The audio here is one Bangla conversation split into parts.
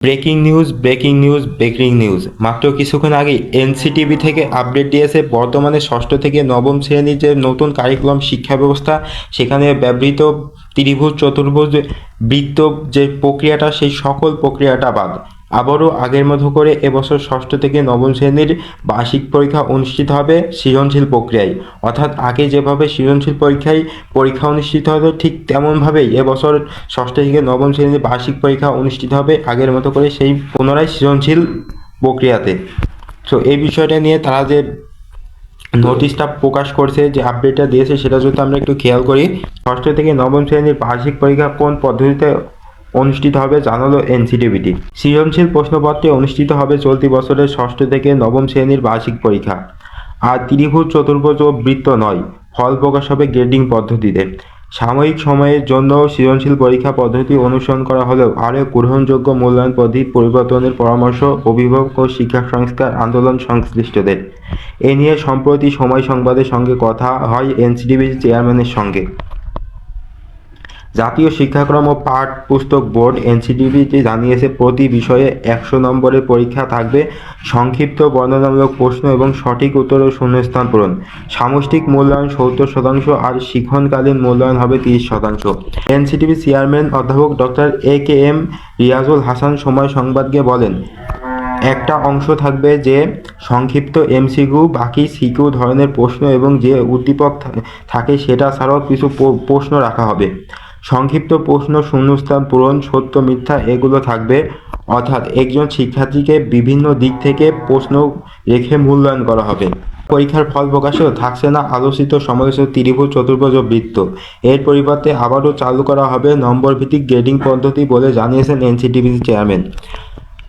Breaking news breaking news breaking news. মাত্র কিছুক্ষণ আগে এনসিটিভি থেকে আপডেট দিয়েছে বর্তমানে ষষ্ঠ থেকে নবম শ্রেণির যে নতুন কারিকুলাম শিক্ষা ব্যবস্থা, সেখানে ব্যবহৃত ত্রিভুজ, চতুর্ভুজ বৃত্ত যে প্রক্রিয়াটা, সেই সকল প্রক্রিয়াটা বাদ। আবারও আগের মতো করে এবছর ষষ্ঠ থেকে নবম শ্রেণির বার্ষিক পরীক্ষা অনুষ্ঠিত হবে সৃজনশীল প্রক্রিয়ায়। অর্থাৎ আগে যেভাবে সৃজনশীল পরীক্ষায় পরীক্ষা অনুষ্ঠিত হতো, ঠিক তেমনভাবেই এবছর ষষ্ঠ থেকে নবম শ্রেণির বার্ষিক পরীক্ষা অনুষ্ঠিত হবে আগের মতো করে সেই পুনরায় সৃজনশীল প্রক্রিয়াতে। তো এই বিষয়টা নিয়ে তারা যে নোটিশটা প্রকাশ করছে, যে আপডেটটা দিয়েছে, সেটা যদি আমরা একটু খেয়াল করি, ষষ্ঠ থেকে নবম শ্রেণির বার্ষিক পরীক্ষা কোন পদ্ধতিতে অনুষ্ঠিত হবে জানালো এনসিটিভিটি সৃজনশীল প্রশ্নপত্রে অনুষ্ঠিত হবে চলতি বছরের ষষ্ঠ থেকে নবম শ্রেণির বার্ষিক পরীক্ষা। আর ত্রিভুজ চতুর্ভুজ ও বৃত্ত নয়, ফল প্রকাশ হবে গ্রেডিং পদ্ধতিতে। সাময়িক সময়ের জন্য সৃজনশীল পরীক্ষা পদ্ধতি অনুসরণ করা হলেও আরও গ্রহণযোগ্য মূল্যায়ন পদ্ধতি পরিবর্তনের পরামর্শ অভিভাবক ও শিক্ষা সংস্কার আন্দোলন সংশ্লিষ্টদের। এ নিয়ে সম্প্রতি সময় সংবাদের সঙ্গে কথা হয় এনসিডিবির চেয়ারম্যানের সঙ্গে। জাতীয় শিক্ষাক্রম ও পাঠ পুস্তক বোর্ড এনসিডিবিটি জানিয়েছে, প্রতি বিষয়ে একশো নম্বরের পরীক্ষা থাকবে, সংক্ষিপ্ত, বর্ণনামূলক প্রশ্ন এবং সঠিক উত্তর ও শূন্যস্থান পূরণ। সামষ্টিক মূল্যায়ন সত্তর শতাংশ আর শিক্ষণকালীন মূল্যায়ন হবে তিরিশ শতাংশ। এনসিটিভি চেয়ারম্যান অধ্যাপক doctor A K M Riazul Hasan সময় সংবাদকে বলেন, একটা অংশ থাকবে যে সংক্ষিপ্ত এমসিকিউ, বাকি সিকিউ ধরনের প্রশ্ন এবং যে উদ্দীপক থাকে সেটা ছাড়াও কিছু প্রশ্ন রাখা হবে। সংক্ষিপ্ত প্রশ্ন, শূন্যস্থান, পূরণ, সত্য, মিথ্যা, এগুলো থাকবে। অর্থাৎ একজন শিক্ষার্থীকে বিভিন্ন দিক থেকে প্রশ্ন রেখে মূল্যায়ন করা হবে। পরীক্ষার ফল প্রকাশেও থাকছে না। আলোচিত সমালোচিত ত্রিভুজ, চতুর্ভুজ বৃত্ত। এর পরিবর্তে আবারও চালু করা হবে নম্বর ভিত্তিক গ্রেডিং পদ্ধতি বলে জানিয়েছেন এনসিটিভির চেয়ারম্যান।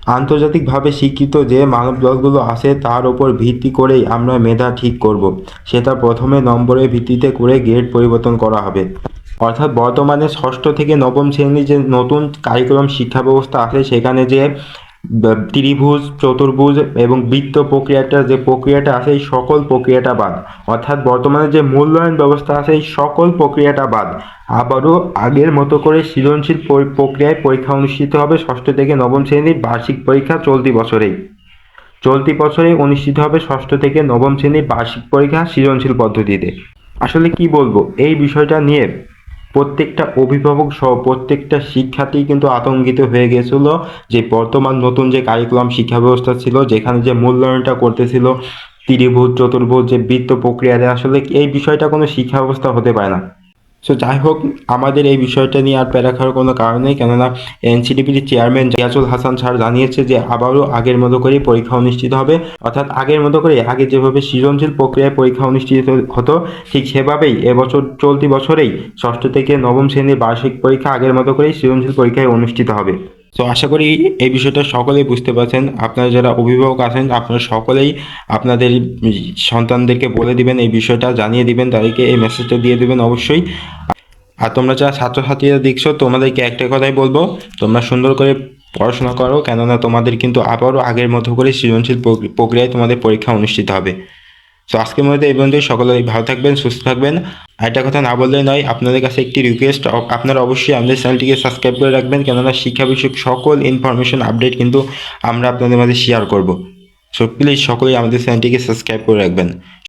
আন্তর্জাতিকভাবে স্বীকৃত যে মানব দলগুলো আছে, তার উপর ভিত্তি করেই আমরা মেধা ঠিক করব। সেটা প্রথমে নম্বরের ভিত্তিতে করে গ্রেড পরিবর্তন করা হবে। অর্থাৎ বর্তমানে ষষ্ঠ থেকে নবম শ্রেণির যে নতুন কারিকুলাম শিক্ষা ব্যবস্থা আছে, সেখানে যে ত্রিভুজ, চতুর্ভুজ এবং বৃত্ত প্রক্রিয়াটা, যে প্রক্রিয়াটা আছে, এই সকল প্রক্রিয়াটা বাদ। অর্থাৎ বর্তমানে যে মূল্যায়ন ব্যবস্থা আছে, এই সকল প্রক্রিয়াটা বাদ। আবারও আগের মতো করে সৃজনশীল প্রক্রিয়ায় পরীক্ষা অনুষ্ঠিত হবে ষষ্ঠ থেকে নবম শ্রেণির বার্ষিক পরীক্ষা চলতি বছরেই। চলতি বছরেই অনুষ্ঠিত হবে ষষ্ঠ থেকে নবম শ্রেণির বার্ষিক পরীক্ষা সৃজনশীল পদ্ধতিতে। আসলে কি বলব? এই বিষয়টা নিয়ে প্রত্যেকটা অভিভাবক সহ প্রত্যেকটা শিক্ষার্থী কিন্তু আতঙ্কিত হয়ে গেছিল যে বর্তমান নতুন যে কারিকুলাম শিক্ষা ব্যবস্থা ছিল, যেখানে যে মূল্যায়নটা করতেছিল, ত্রিভুজ, চতুর্ভুজ যে বৃত্ত প্রক্রিয়াতে, আসলে এই বিষয়টা কোনো শিক্ষা ব্যবস্থা হতে পারে না। সো যাই হোক, আমাদের এই বিষয়টা নিয়ে আর প্যারা খাওয়ার কোনো কারণ নেই। কেননা এনসিডিপির চেয়ারম্যান জিয়াজুল হাসান স্যার জানিয়েছে যে, আবারও আগের মতো করেই পরীক্ষা অনুষ্ঠিত হবে। অর্থাৎ আগের মতো করে আগে যেভাবে সৃজনশীল প্রক্রিয়ায় পরীক্ষা অনুষ্ঠিত হতো, ঠিক সেভাবেই এবছর চলতি বছরেই ষষ্ঠ থেকে নবম শ্রেণির বার্ষিক পরীক্ষা আগের মতো করেই সৃজনশীল পরীক্ষায় অনুষ্ঠিত হবে। তো আশা করি এই বিষয়টা সকলেই বুঝতে পারছেন। আপনারা যারা অভিভাবক আছেন, আপনারা সকলেই আপনাদের সন্তানদেরকে বলে দিবেন এই বিষয়টা, জানিয়ে দিবেন, তাদেরকে এই মেসেজটা দিয়ে দিবেন অবশ্যই। আর তোমরা যারা ছাত্রছাত্রীরা দেখছ, তোমাদেরকে একটা কথাই বলব, তোমরা সুন্দর করে পড়াশোনা করো, কেননা তোমাদের কিন্তু আবারও আগের মতো করে সৃজনশীল প্রক্রি- প্রক্রিয়ায় তোমাদের পরীক্ষা অনুষ্ঠিত হবে। তো আজকের মধ্যে এই পর্যন্ত সকলেই ভালো থাকবেন, সুস্থ থাকবেন। আর একটা কথা না বললে নয়, আপনাদের কাছে একটি রিকোয়েস্ট আপনারা অবশ্যই আমাদের চ্যানেলটিকে সাবস্ক্রাইব করে রাখবেন, কেননা শিক্ষা বিষয়ক সকল ইনফরমেশন আপডেট কিন্তু আমরা আপনাদের মাঝে শেয়ার করব। সো প্লিজ সকলেই আমাদের চ্যানেলটিকে সাবস্ক্রাইব করে রাখবেন।